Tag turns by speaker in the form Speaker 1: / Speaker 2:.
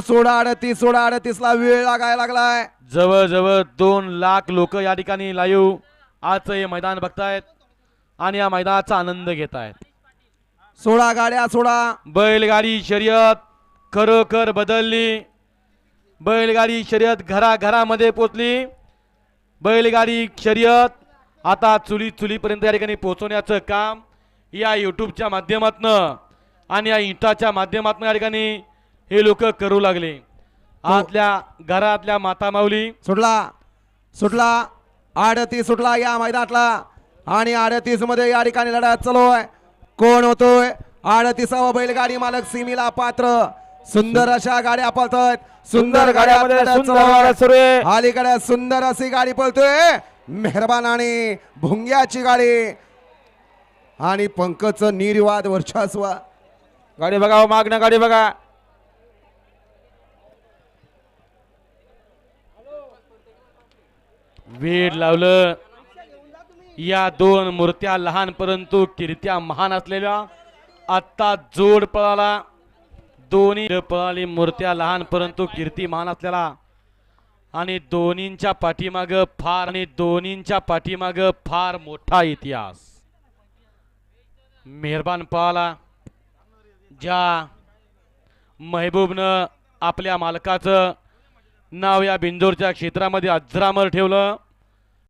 Speaker 1: सोळा अडतीस सोळा अडतीस ला वेळ लागायला लागलाय.
Speaker 2: जवळजवळ दोन लाख लोक या ठिकाणी लाईव्ह आजचं हे मैदान बघतायत आणि या मैदानाचा आनंद घेत आहेत
Speaker 1: सोळा गाड्या सोळा.
Speaker 2: बैलगाडी शर्यत खरोखर बदलली. बैलगाडी शर्यत घराघरामध्ये पोचली बैलगाडी शर्यत आता चुली चुलीपर्यंत या ठिकाणी पोहोचवण्याचं काम या यूट्यूबच्या माध्यमातनं आणि या इंस्टाच्या माध्यमातनं या ठिकाणी हे लोक करू लागले. आतल्या घरातल्या माता माऊली.
Speaker 1: सुटला सुटला अडतीस सुटला या मैदानातला. आणि अडतीसमध्ये या ठिकाणी लढत चालू आहे. कोण होतोय? अडतीसावा बैलगाडी मालक सिमीला पात्र. सुंदर अशा गाड्या पळतात सुंदर गाड्या. अलीकडे सुंदर अशी गाडी पळतोय. मेहरबान आणि भुंग्याची गाडी. आणि पंकज निर्वाद वर्चस्व.
Speaker 3: गाडी बघा हो, मागणं गाडी बघा.
Speaker 2: वेड लावलं. या दोन मूर्त्या लहान परंतु कीर्त्या महान असलेल्या. आत्ता जोड पळाला. दोन्ही पळाली मूर्त्या लहान परंतु कीर्ती महान असलेला. आणि दोन्हींच्या पाठीमाग फार आणि दोन्हींच्या पाठीमाग फार मोठा इतिहास. मेहरबान पळाला. ज्या महबूबनं आपल्या मालकाचं नाव या बिंजोरच्या क्षेत्रामध्ये अजरामर ठेवलं.